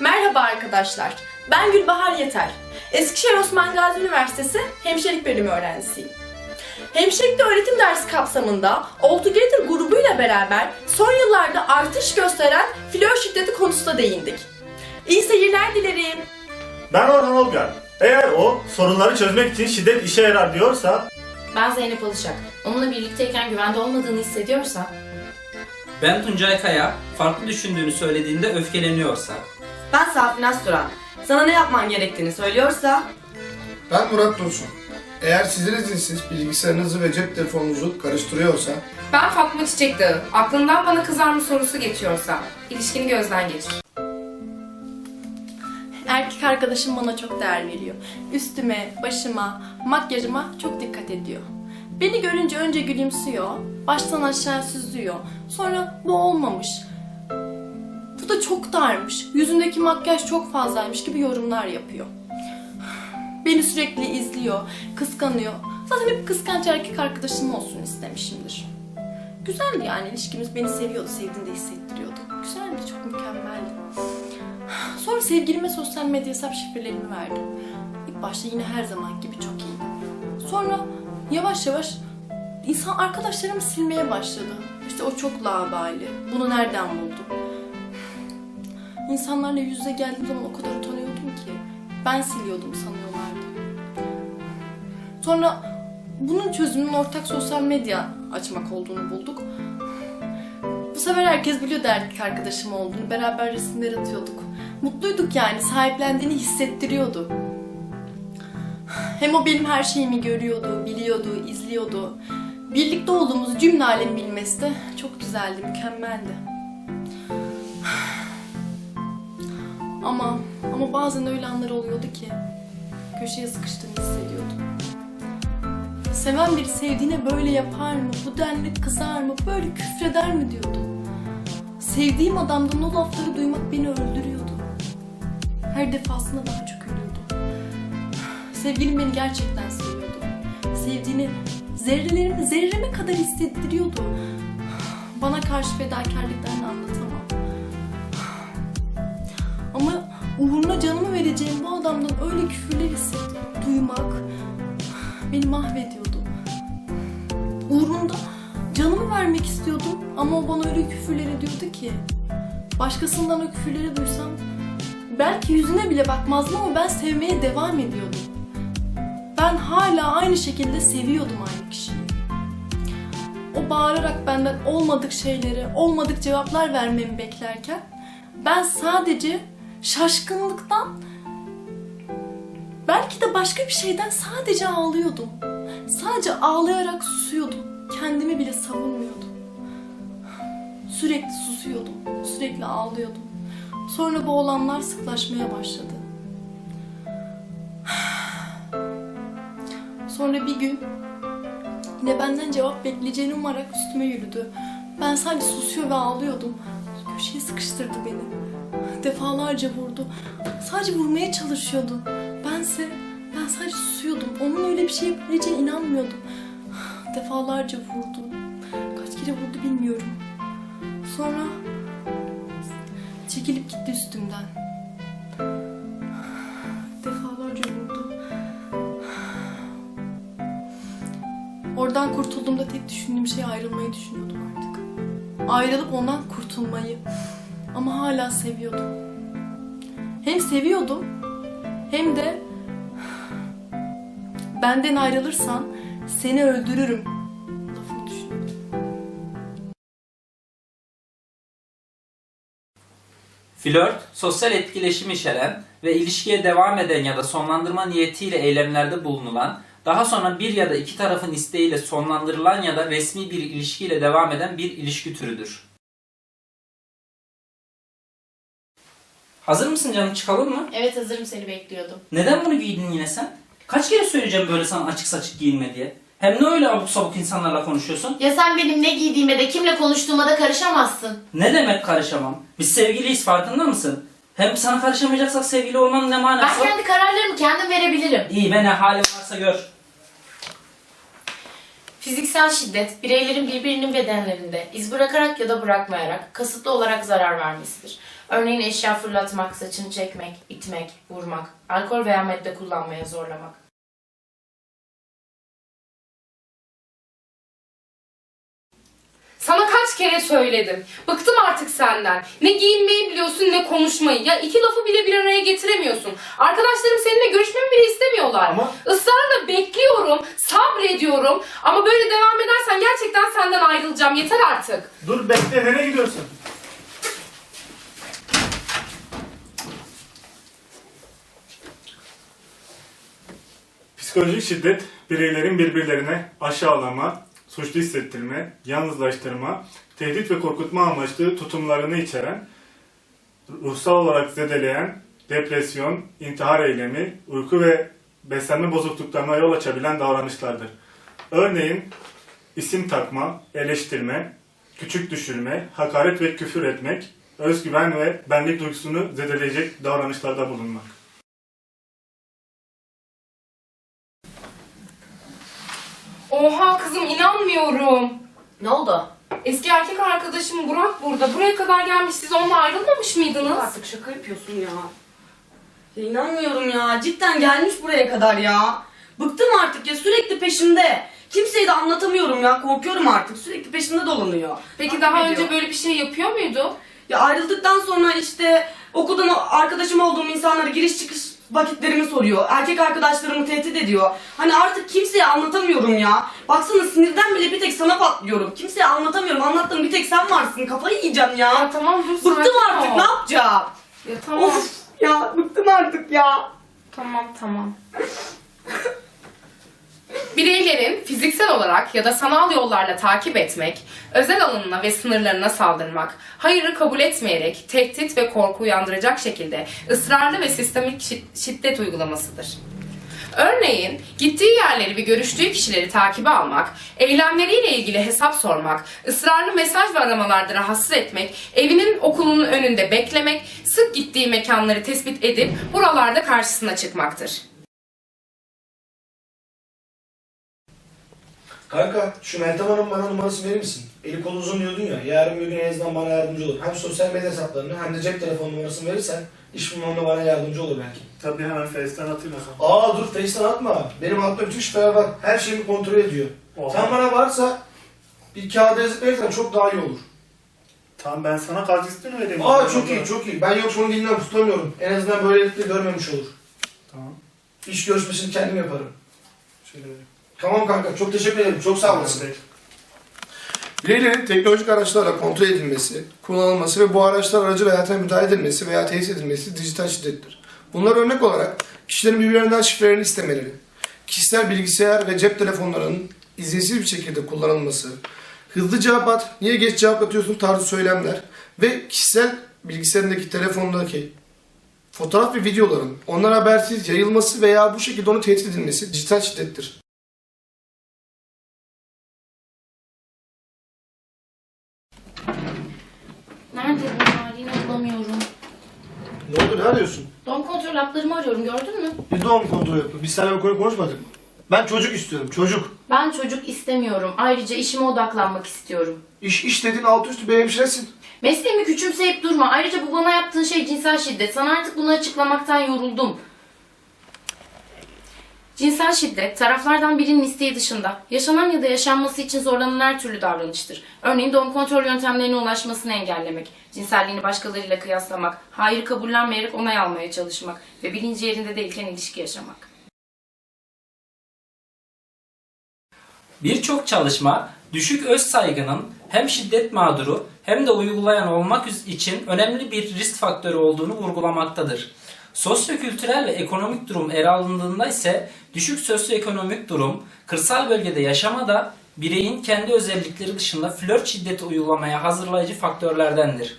Merhaba arkadaşlar. Ben Gülbahar Yeter. Eskişehir Osman Gazi Üniversitesi Hemşirelik Bölümü öğrencisiyim. Hemşirelikte öğretim dersi kapsamında Altogether grubuyla beraber son yıllarda artış gösteren flör şiddeti konusuna değindik. İyi seyirler dilerim. Ben Orhan Olgar. Eğer o sorunları çözmek için şiddet işe yarar diyorsa Ben Zeynep Alışak. Onunla birlikteyken güvende olmadığını hissediyorsa Ben Tuncay Kaya, farklı düşündüğünü söylediğinde öfkeleniyorsa. Ben Safinaz Turan. Sana ne yapman gerektiğini söylüyorsa Ben Murat Dursun. Eğer sizin izinsiz bilgisayarınızı ve cep telefonunuzu karıştırıyorsa, Ben Fatma Çiçek Dağı. Aklından bana kızar mı sorusu geçiyorsa, ilişkini gözden geçir. Erkek arkadaşım bana çok değer veriyor. Üstüme, başıma, makyajıma çok dikkat ediyor. Beni görünce önce gülümsüyor, baştan aşağı süzüyor. Sonra bu olmamış. Bu da çok darmış. Yüzündeki makyaj çok fazlaymış gibi yorumlar yapıyor. Beni sürekli izliyor, kıskanıyor. Zaten hep kıskanç erkek arkadaşım olsun istemişimdir. Güzeldi yani ilişkimiz beni seviyordu, sevdiğini de hissettiriyordu. Güzeldi, çok mükemmeldi. Sonra sevgilime sosyal medya hesap şifrelerimi verdim. İlk başta yine her zaman gibi çok iyiydi. Sonra yavaş yavaş insan arkadaşlarımı silmeye başladı. İşte o çok labali. Bunu nereden buldu? İnsanlarla yüz yüze geldiğim zaman o kadar utanıyordum ki. Ben siliyordum sanıyorlardı. Sonra bunun çözümünün ortak sosyal medya açmak olduğunu bulduk. Bu sefer herkes biliyordu erkek arkadaşım olduğunu. Beraber resimler atıyorduk. Mutluyduk yani. Sahiplendiğini hissettiriyordu. Hem o benim her şeyimi görüyordu, biliyordu, izliyordu. Birlikte olduğumuz cümle alem bilmesi de çok güzeldi, mükemmeldi. Ama ama bazen öyle anlar oluyordu ki köşeye sıkıştığını hissediyordum. Seven biri sevdiğine böyle yapar mı? Bu denli kızar mı? Böyle küfreder mi diyordu. Sevdiğim adamdan o lafları duymak beni öldürüyordu. Her defasında daha çok ölüyordu. Sevgilim beni gerçekten seviyordu. Sevdiğini zerrelerimi zerreme kadar hissettiriyordu. Bana karşı fedakarlıklarını anlatamam. Uğruna canımı vereceğim bu adamdan öyle küfürler hissettim. Duymak beni mahvediyordu. Uğrunda canımı vermek istiyordum ama o bana öyle küfürler ediyordu ki. Başkasından o küfürleri duysam belki yüzüne bile bakmazdım ama ben sevmeye devam ediyordum. Ben hala aynı şekilde seviyordum aynı kişiyi. O bağırarak benden olmadık şeyleri, olmadık cevaplar vermemi beklerken ben sadece şaşkınlıktan belki de başka bir şeyden sadece ağlıyordum. Sadece ağlayarak susuyordum. Kendimi bile savunmuyordum. Sürekli susuyordum. Sürekli ağlıyordum. Sonra bu olanlar sıklaşmaya başladı. Sonra bir gün yine benden cevap bekleyeceğini umarak üstüme yürüdü. Ben sadece susuyor ve ağlıyordum. Köşeye sıkıştırdı beni. Defalarca vurdu. Sadece vurmaya çalışıyordu. Bense ben sadece susuyordum. Onun öyle bir şey yapabileceğine inanmıyordum. Defalarca vurdu. Kaç kere vurdu bilmiyorum. Sonra çekilip gitti üstümden. Defalarca vurdu. Oradan kurtulduğumda tek düşündüğüm şey ayrılmayı düşünüyordum artık. Ayrılıp ondan kurtulmayı. Ama hala seviyordum. Hem seviyordum hem de benden ayrılırsan seni öldürürüm lafını. Flört, sosyal etkileşim içeren ve ilişkiye devam eden ya da sonlandırma niyetiyle eylemlerde bulunulan, daha sonra bir ya da iki tarafın isteğiyle sonlandırılan ya da resmi bir ilişkiyle devam eden bir ilişki türüdür. Hazır mısın canım çıkalım mı? evet hazırım seni bekliyordum. Neden bunu giydin yine sen? Kaç kere söyleyeceğim böyle sana açık saçık giyinme diye? Hem ne öyle abuk sabuk insanlarla konuşuyorsun? Ya sen benim ne giydiğime de kimle konuştuğuma da karışamazsın. Ne demek karışamam? Biz sevgiliyiz farkında mısın? Hem sana karışamayacaksak sevgili olmanın ne manası Ben var? kendi kararlarımı kendim verebilirim. İyi be ne halin varsa gör. Fiziksel şiddet, bireylerin birbirinin bedenlerinde iz bırakarak ya da bırakmayarak kasıtlı olarak zarar vermesidir. Örneğin eşya fırlatmak, saçını çekmek, itmek, vurmak, alkol veya madde kullanmaya zorlamak. Sana kaç kere söyledim. Bıktım artık senden. Ne giyinmeyi biliyorsun ne konuşmayı. Ya iki lafı bile bir araya getiremiyorsun. Arkadaşlarım seninle görüşmemi bile istemiyorlar. Ama- Israrla bekliyorum, sabrediyorum. Ama böyle devam edersen gerçekten senden ayrılacağım. Yeter artık. Dur bekle nereye gidiyorsun? Psikolojik şiddet bireylerin birbirlerine aşağılama, suçlu hissettirme, yalnızlaştırma, tehdit ve korkutma amaçlı tutumlarını içeren, ruhsal olarak zedeleyen, depresyon, intihar eylemi, uyku ve beslenme bozukluklarına yol açabilen davranışlardır. Örneğin isim takma, eleştirme, küçük düşürme, hakaret ve küfür etmek, özgüven ve benlik duygusunu zedeleyecek davranışlarda bulunmak. Oha kızım inanmıyorum. Ne oldu? Eski erkek arkadaşım Burak burada. Buraya kadar gelmiş. Siz onunla ayrılmamış mıydınız? Artık şaka yapıyorsun ya. Ya inanmıyorum ya. Cidden gelmiş buraya kadar ya. Bıktım artık ya sürekli peşimde. Kimseye de anlatamıyorum ya. Korkuyorum artık. Sürekli peşimde dolanıyor. Peki Takip daha ediyor. önce böyle bir şey yapıyor muydu? Ya ayrıldıktan sonra işte okuldan arkadaşım olduğum insanlara giriş çıkış vakitlerimi soruyor. Erkek arkadaşlarımı tehdit ediyor. Hani artık kimseye anlatamıyorum ya. Baksana sinirden bile bir tek sana patlıyorum. Kimseye anlatamıyorum. Anlattığım bir tek sen varsın. Kafayı yiyeceğim Ya ya. tamam dur Bıktım sakin artık. ol. Ne yapacağım? Ya tamam. Of ya bıktım artık ya. Tamam tamam. Bireylerin fiziksel olarak ya da sanal yollarla takip etmek, özel alanına ve sınırlarına saldırmak, hayırı kabul etmeyerek tehdit ve korku uyandıracak şekilde ısrarlı ve sistemik şi- şiddet uygulamasıdır. Örneğin gittiği yerleri ve görüştüğü kişileri takibe almak, eylemleriyle ilgili hesap sormak, ısrarlı mesaj ve aramalarda rahatsız etmek, evinin okulunun önünde beklemek, sık gittiği mekanları tespit edip buralarda karşısına çıkmaktır. Kanka şu Meltem Hanım bana numarasını verir misin? Eli kolu uzun diyordun ya. Yarın bir gün en azından bana yardımcı olur. Hem sosyal medya hesaplarını hem de cep telefon numarasını verirsen iş bulmamda bana yardımcı olur belki. Tabii hemen Face'ten atayım o zaman. Aa dur Face'ten atma. Benim aklımda bütün şüpheler var. Her şeyimi kontrol ediyor. Oha. Sen bana varsa bir kağıda yazıp verirsen çok daha iyi olur. Tamam ben sana kartüsünü vereyim. Aa çok iyi çok iyi. Ben yoksa onu dilinden tutamıyorum. En azından böylelikle görmemiş olur. Tamam. İş görüşmesini kendim yaparım. Şöyle vereyim. Tamam kanka çok teşekkür ederim. Çok sağ olasın. Bireylerin teknolojik araçlarla kontrol edilmesi, kullanılması ve bu araçlar aracı hayatına müdahale edilmesi veya tesis edilmesi dijital şiddettir. Bunlar örnek olarak kişilerin birbirlerinden şifrelerini istemeleri, kişisel bilgisayar ve cep telefonlarının izinsiz bir şekilde kullanılması, hızlı cevap at, niye geç cevap atıyorsun tarzı söylemler ve kişisel bilgisayarındaki telefondaki fotoğraf ve videoların onlara habersiz yayılması veya bu şekilde onu tehdit edilmesi dijital şiddettir. Nerede bunlar? Yine bulamıyorum. Ne oldu ne arıyorsun? Doğum kontrol haplarımı arıyorum gördün mü? Bir doğum kontrol yapıyor. Biz seninle bu konuyu konuşmadık mı? Ben çocuk istiyorum çocuk. Ben çocuk istemiyorum. Ayrıca işime odaklanmak istiyorum. İş iş dediğin altı üstü bir hemşiresin. Mesleğimi küçümseyip durma. Ayrıca bu bana yaptığın şey cinsel şiddet. Sana artık bunu açıklamaktan yoruldum. Cinsel şiddet, taraflardan birinin isteği dışında, yaşanan ya da yaşanması için zorlanan her türlü davranıştır. Örneğin doğum kontrol yöntemlerine ulaşmasını engellemek, cinselliğini başkalarıyla kıyaslamak, hayır kabullenmeyerek onay almaya çalışmak ve bilinci yerinde değilken ilişki yaşamak. Birçok çalışma düşük öz saygının hem şiddet mağduru hem de uygulayan olmak için önemli bir risk faktörü olduğunu vurgulamaktadır. Sosyokültürel ve ekonomik durum ele alındığında ise düşük sosyoekonomik durum, kırsal bölgede yaşamada bireyin kendi özellikleri dışında flört şiddeti uygulamaya hazırlayıcı faktörlerdendir.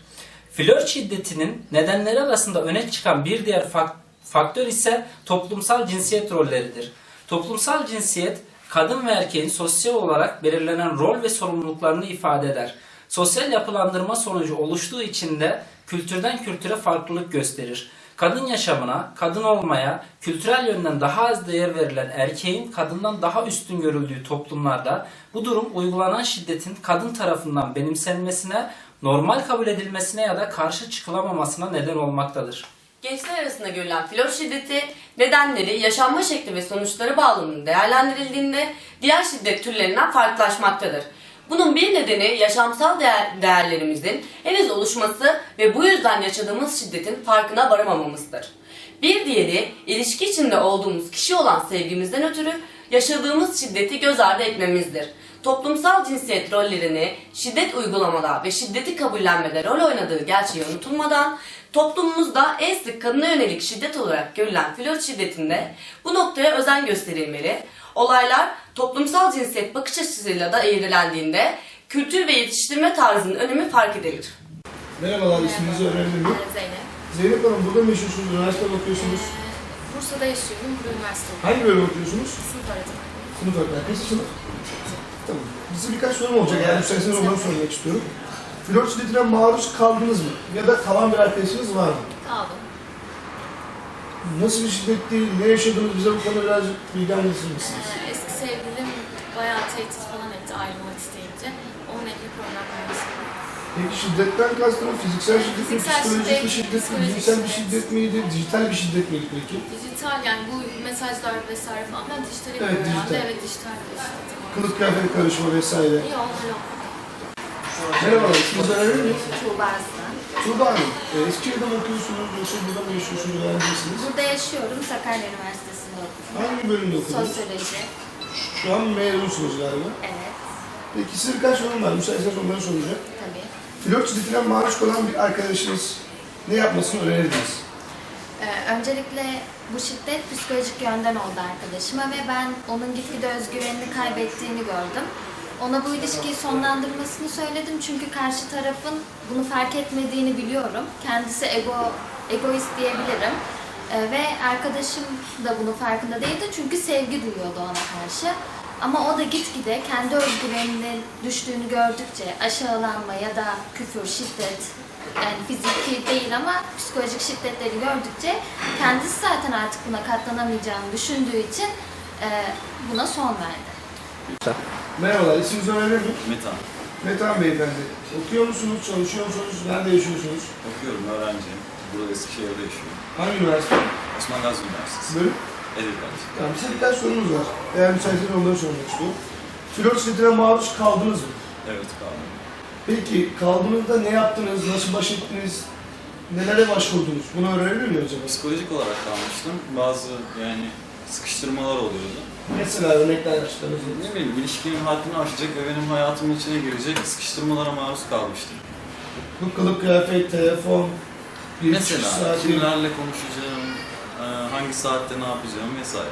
Flört şiddetinin nedenleri arasında öne çıkan bir diğer fak- faktör ise toplumsal cinsiyet rolleridir. Toplumsal cinsiyet kadın ve erkeğin sosyal olarak belirlenen rol ve sorumluluklarını ifade eder. Sosyal yapılandırma sonucu oluştuğu için de kültürden kültüre farklılık gösterir. Kadın yaşamına, kadın olmaya, kültürel yönden daha az değer verilen erkeğin kadından daha üstün görüldüğü toplumlarda bu durum uygulanan şiddetin kadın tarafından benimsenmesine, normal kabul edilmesine ya da karşı çıkılamamasına neden olmaktadır. Gençler arasında görülen flört şiddeti nedenleri, yaşanma şekli ve sonuçları bağlamında değerlendirildiğinde diğer şiddet türlerinden farklılaşmaktadır. Bunun bir nedeni yaşamsal değer- değerlerimizin henüz oluşması ve bu yüzden yaşadığımız şiddetin farkına varamamamızdır. Bir diğeri ilişki içinde olduğumuz kişi olan sevgimizden ötürü yaşadığımız şiddeti göz ardı etmemizdir. Toplumsal cinsiyet rollerini şiddet uygulamada ve şiddeti kabullenmede rol oynadığı gerçeği unutulmadan toplumumuzda en sık kadına yönelik şiddet olarak görülen flört şiddetinde bu noktaya özen gösterilmeli. Olaylar toplumsal cinsiyet bakış açısıyla da eğrilendiğinde kültür ve yetiştirme tarzının önemi fark edilir. Merhabalar, isminizi öğrenebilir miyim? Zeynep. Zeynep Hanım, burada mı yaşıyorsunuz? Üniversitede mi okuyorsunuz? Bursa'da yaşıyorum. Burada üniversite okuyorum. Hangi bölüm okuyorsunuz? Sınıf öğretmeni. Sınıf öğretmeni. Kaçıncı sınıf? Tamam. Size birkaç sorum olacak. Eğer müsaitseniz onları sormak istiyorum. Flört şiddetine maruz kaldınız mı? Ya da kalan bir arkadaşınız var mı? Nasıl bir şiddetti? Ne yaşadınız? Bize bu konuda birazcık bilgi anlatır mısınız? Ee, eski sevgilim bayağı tehdit falan etti ayrılmak isteyince. Onunla ilgili problem yaşadım. Peki şiddetten kastınız fiziksel şiddet mi, Fiziksel psikolojik bir şiddet, şiddet mi, psikolojik cinsel bir şiddet. şiddet miydi, dijital bir şiddet miydi peki? Dijital yani bu mesajlar vesaire falan. Ben dijital Evet, herhalde. dijital. Evet dijital bir şiddet. Kılık kıyafet karışma vesaire. Yok yok. Merhabalar, isminizi öğrenebilir miyim? Tuğba Aslan. Tuğba Hanım, Eskişehir'de mi okuyorsunuz yoksa burada mı yaşıyorsunuz, öğrencisiniz? Burada yaşıyorum. Sakarya Üniversitesi'nde okuyorum. Hangi bölümde okudunuz? Sosyoloji. Şu an mezunsunuz galiba. Evet. Peki size birkaç sorum var, müsaitseniz onları soracağım. Tabii. Flört şiddetine maruz kalan bir arkadaşınız ne yapmasını önerirdiniz? Ee, öncelikle bu şiddet psikolojik yönden oldu arkadaşıma ve ben onun gitgide özgüvenini kaybettiğini gördüm. Ona bu ilişkiyi sonlandırmasını söyledim çünkü karşı tarafın bunu fark etmediğini biliyorum. Kendisi ego egoist diyebilirim. Ee, ve arkadaşım da bunun farkında değildi çünkü sevgi duyuyordu ona karşı. Ama o da gitgide kendi özgüveninin düştüğünü gördükçe aşağılanma ya da küfür, şiddet yani fiziki değil ama psikolojik şiddetleri gördükçe kendisi zaten artık buna katlanamayacağını düşündüğü için e, buna son verdi. Merhabalar, isminizi öğrenebilir miyim? Metan. Metan Beyefendi. Okuyor musunuz, çalışıyor musunuz, nerede yaşıyorsunuz? Okuyorum, öğrenciyim. Burada Eskişehir'de yaşıyorum. Hangi üniversite? Osman Gazi Üniversitesi. Bölüm? Edebiyat. Tamam, size birkaç sorumuz var. Eğer müsaitseniz onları sormak istiyorum. Flört şiddetine maruz kaldınız mı? Evet, kaldım. Peki kaldığınızda ne yaptınız, nasıl baş ettiniz, nelere başvurdunuz? Bunu öğrenebilir miyim acaba? Psikolojik olarak kalmıştım. Bazı yani sıkıştırmalar oluyordu. Mesela örnekler açıklarınız Ne bileyim, ilişkinin haddini aşacak ve benim hayatımın içine girecek sıkıştırmalara maruz kalmıştım. Bu kılık kıyafet, telefon, bir Mesela saat, kimlerle konuşacağım, e, hangi saatte ne yapacağım vesaire.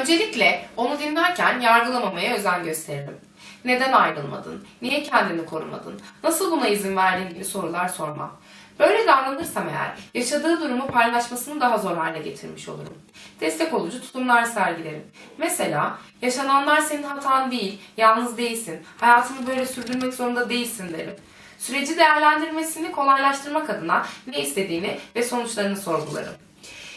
Öncelikle onu dinlerken yargılamamaya özen gösterelim. Neden ayrılmadın? Niye kendini korumadın? Nasıl buna izin verdin gibi sorular sormam. Böyle davranırsam eğer yaşadığı durumu paylaşmasını daha zor hale getirmiş olurum. Destek olucu tutumlar sergilerim. Mesela yaşananlar senin hatan değil, yalnız değilsin, hayatını böyle sürdürmek zorunda değilsin derim. Süreci değerlendirmesini kolaylaştırmak adına ne istediğini ve sonuçlarını sorgularım.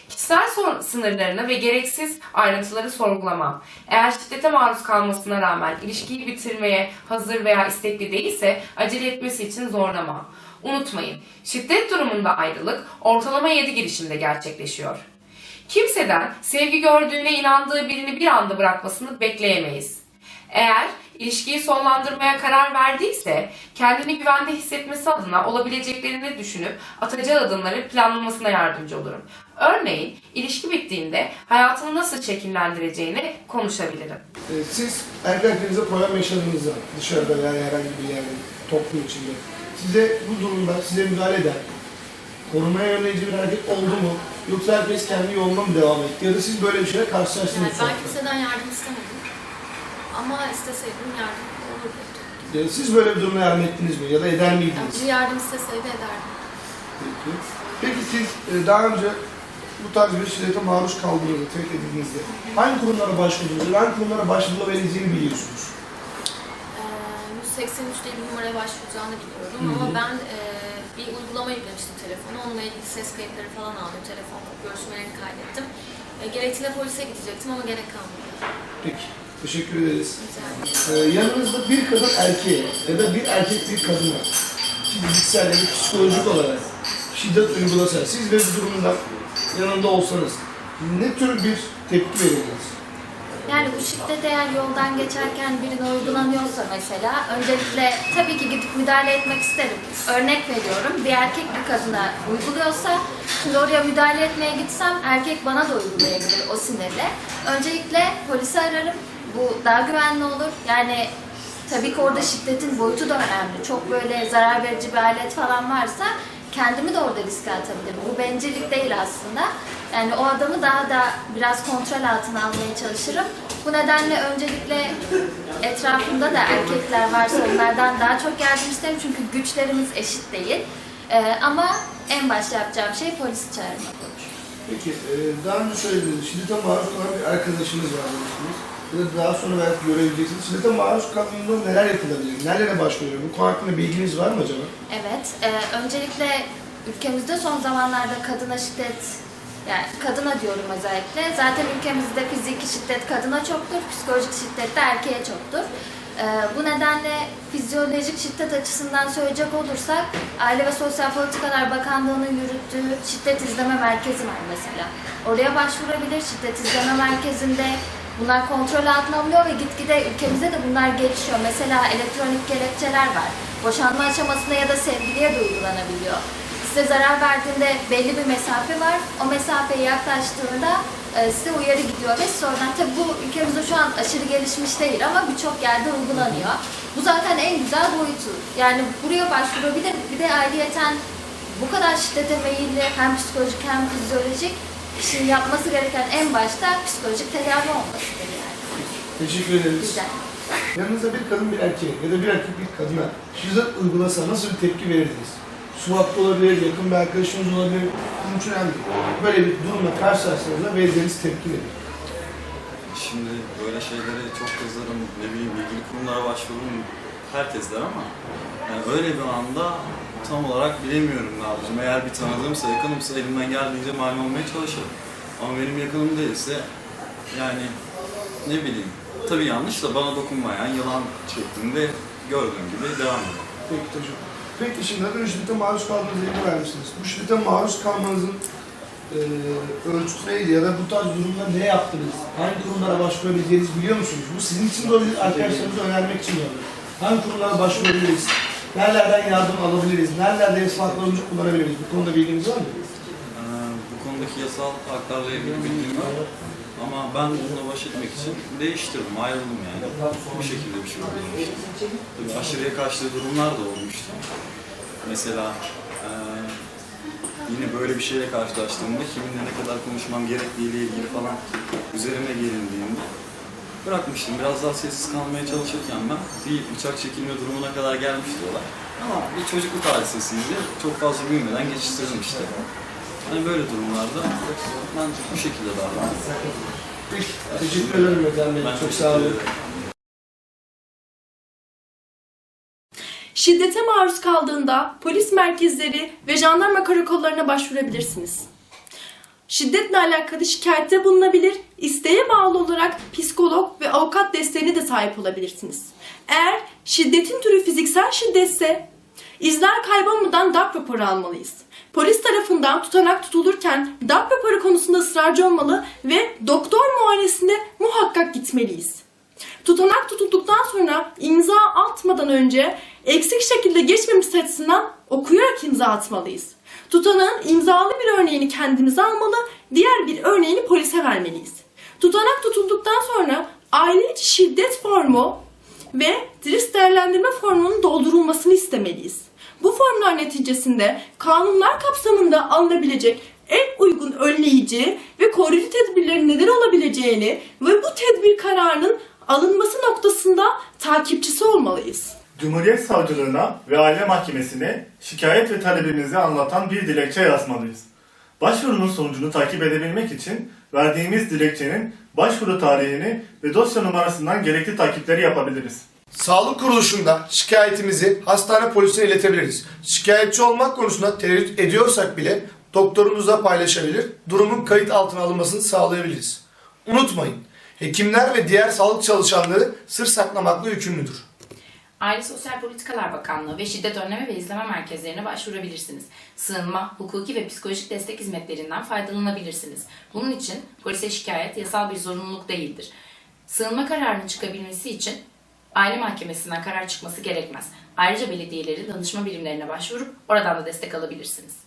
Kişisel sınırlarını ve gereksiz ayrıntıları sorgulamam. Eğer şiddete maruz kalmasına rağmen ilişkiyi bitirmeye hazır veya istekli değilse acele etmesi için zorlamam. Unutmayın, şiddet durumunda ayrılık ortalama 7 girişimde gerçekleşiyor. Kimseden sevgi gördüğüne inandığı birini bir anda bırakmasını bekleyemeyiz. Eğer ilişkiyi sonlandırmaya karar verdiyse kendini güvende hissetmesi adına olabileceklerini düşünüp atacağı adımları planlamasına yardımcı olurum. Örneğin ilişki bittiğinde hayatını nasıl şekillendireceğini konuşabilirim. Ee, Siz erkek arkadaşınızla problem yaşadığınızda dışarıda veya herhangi bir yerde, toplum içinde size bu durumda size müdahale eden, korumaya yönleyici bir hareket oldu mu? Yoksa herkes kendi yoluna mı devam etti? Ya da siz böyle bir şeyle karşılaştınız mı? ben kimseden yardım istemedim. Ama isteseydim yardım olurdu. Yani siz böyle bir durumda yardım ettiniz mi? Ya da eder Yani miydiniz? biri yardım isteseydi ederdim. Peki. Peki siz e, daha önce bu tarz bir şiddete maruz kaldığınızda, tehdit edildiğinizde hangi kurumlara başvurdunuz? ve Hangi kurumlara başvurulabileceğini biliyorsunuz? Ee, 183 diye bir numaraya başvuracağını biliyorum ama ben e, bir uygulama yüklemiştim telefona. Onunla ilgili ses kayıtları falan aldım. Telefon görüşmelerini kaydettim. E, gerektiğinde polise gidecektim ama gerek kalmadı. Peki. Teşekkür ederiz. Ee, yanınızda bir kadın erkeğe ya da bir erkek bir kadına fiziksel ya da psikolojik olarak şiddet uygulasa, siz de bu durumda yanında olsanız ne tür bir tepki verirdiniz? Yani bu şiddet eğer yoldan geçerken birine uygulanıyorsa mesela öncelikle tabii ki gidip müdahale etmek isterim. Örnek veriyorum bir erkek bir kadına uyguluyorsa şimdi oraya müdahale etmeye gitsem erkek bana da uygulayabilir o sinirle. Öncelikle polisi ararım. Bu daha güvenli olur. Yani tabii ki orada şiddetin boyutu da önemli. Çok böyle zarar verici bir alet falan varsa kendimi de orada riske atabilirim. Bu bencillik değil aslında. Yani o adamı daha da biraz kontrol altına almaya çalışırım. Bu nedenle öncelikle etrafımda da erkekler varsa onlardan daha çok yardım isterim. Çünkü güçlerimiz eşit değil. Ee, ama en başta yapacağım şey polisi çağırmak. Peki, e, daha önce söylediniz, şiddete maruz kalan bir arkadaşınız var demiştiniz. Daha sonra belki görebileceksiniz. Şiddete maruz kaldığında neler yapılabilir? Nerelere başvuruyor? Bu konu hakkında bilginiz var mı acaba? Evet, e, öncelikle ülkemizde son zamanlarda kadına şiddet, yani kadına diyorum özellikle. Zaten ülkemizde fiziki şiddet kadına çoktur, psikolojik şiddet de erkeğe çoktur. E, bu nedenle fizyolojik şiddet açısından söyleyecek olursak, Aile ve Sosyal Politikalar Bakanlığı'nın yürüttüğü şiddet izleme merkezi var mesela. Oraya başvurabilir, şiddet izleme merkezinde Bunlar kontrol altına alınıyor ve gitgide ülkemizde de bunlar gelişiyor. Mesela elektronik gerekçeler var. Boşanma aşamasında ya da sevgiliye de uygulanabiliyor. Size zarar verdiğinde belli bir mesafe var. O mesafeye yaklaştığında e, size uyarı gidiyor ve sonradan tabi bu ülkemizde şu an aşırı gelişmiş değil ama birçok yerde uygulanıyor. Bu zaten en güzel boyutu. Yani buraya başvurabilir. Bir de ayrıyeten bu kadar şiddete meyilli hem psikolojik hem fizyolojik kişinin yapması gereken en başta psikolojik tedavi olmasıdır yani. Teşekkür ederiz. Güzel. Yanınızda bir kadın bir erkeğe ya da bir erkek bir kadına şiddet uygulasa nasıl bir tepki verirdiniz? Suakta olabilir, yakın bir arkadaşınız olabilir. Bunun için önemli. Böyle bir durumla karşılaştığınızda vereceğiniz tepki nedir? Şimdi böyle şeylere çok kızarım, ne bileyim ilgili kurumlara başvururum herkes der ama yani öyle bir anda tam olarak bilemiyorum ne yapacağım. Eğer bir tanıdığımsa, yakınımsa elimden geldiğince mani olmaya çalışırım. Ama benim yakınım değilse yani ne bileyim tabii yanlış da bana dokunmayan yılan şeklinde gördüğüm gibi devam ediyor. Peki teşekkür Peki şimdi önce şiddete maruz kaldığınızı ilgi vermişsiniz. Bu şiddete maruz kalmanızın e, ölçütü neydi ya da bu tarz durumda ne yaptınız? Hangi kurumlara başvurabileceğinizi biliyor musunuz? Bu sizin için de olabilir, arkadaşlarınıza önermek için de. Hangi kurumlara başvurabiliriz? Nerelerden yardım alabiliriz? Nerelerde ispatlarımızı kullanabiliriz? Bu konuda bilginiz var mı? Ee, bu konudaki yasal haklarla ilgili bilgim var. Ama ben bununla baş etmek için değiştirdim, ayrıldım yani. Bu şekilde bir şey uygulamıştım. Tabii aşırıya kaçtığı durumlar da olmuştu. Mesela eee, yine böyle bir şeyle karşılaştığımda kiminle ne kadar konuşmam gerektiğiyle ilgili falan üzerime gelindiğinde bırakmıştım. Biraz daha sessiz kalmaya çalışırken ben bir bıçak çekilme durumuna kadar gelmişti olay. Ama bir çocukluk hadisesiydi. Çok fazla büyümeden geçiştirdim işte. Hani böyle durumlarda ben bu şekilde davrandım. Peki, teşekkür ederim Özen Bey. Çok sağ olun. Şiddete maruz kaldığında polis merkezleri ve jandarma karakollarına başvurabilirsiniz. Şiddetle alakalı şikayette bulunabilir, isteğe bağlı olarak psikolog ve avukat desteğine de sahip olabilirsiniz. Eğer şiddetin türü fiziksel şiddetse izler kaybolmadan darp raporu almalıyız. Polis tarafından tutanak tutulurken darp raporu konusunda ısrarcı olmalı ve doktor muayenesine muhakkak gitmeliyiz. Tutanak tutulduktan sonra imza atmadan önce eksik şekilde geçmemesi açısından okuyarak imza atmalıyız. Tutanağın imzalı bir örneğini kendimize almalı, diğer bir örneğini polise vermeliyiz. Tutanak tutulduktan sonra aile içi şiddet formu ve risk değerlendirme formunun doldurulmasını istemeliyiz. Bu formlar neticesinde kanunlar kapsamında alınabilecek en uygun önleyici ve koruyucu tedbirlerin neler olabileceğini ve bu tedbir kararının alınması noktasında takipçisi olmalıyız. Cumhuriyet Savcılığına ve Aile Mahkemesi'ne şikayet ve talebimizi anlatan bir dilekçe yazmalıyız. Başvurunun sonucunu takip edebilmek için verdiğimiz dilekçenin başvuru tarihini ve dosya numarasından gerekli takipleri yapabiliriz. Sağlık kuruluşunda şikayetimizi hastane polisine iletebiliriz. Şikayetçi olmak konusunda tereddüt ediyorsak bile doktorumuzla paylaşabilir, durumun kayıt altına alınmasını sağlayabiliriz. Unutmayın, hekimler ve diğer sağlık çalışanları sır saklamakla yükümlüdür. Aile Sosyal Politikalar Bakanlığı ve Şiddet Önleme ve İzleme Merkezlerine başvurabilirsiniz. Sığınma, hukuki ve psikolojik destek hizmetlerinden faydalanabilirsiniz. Bunun için polise şikayet yasal bir zorunluluk değildir. Sığınma kararının çıkabilmesi için aile mahkemesinden karar çıkması gerekmez. Ayrıca belediyelerin danışma birimlerine başvurup oradan da destek alabilirsiniz.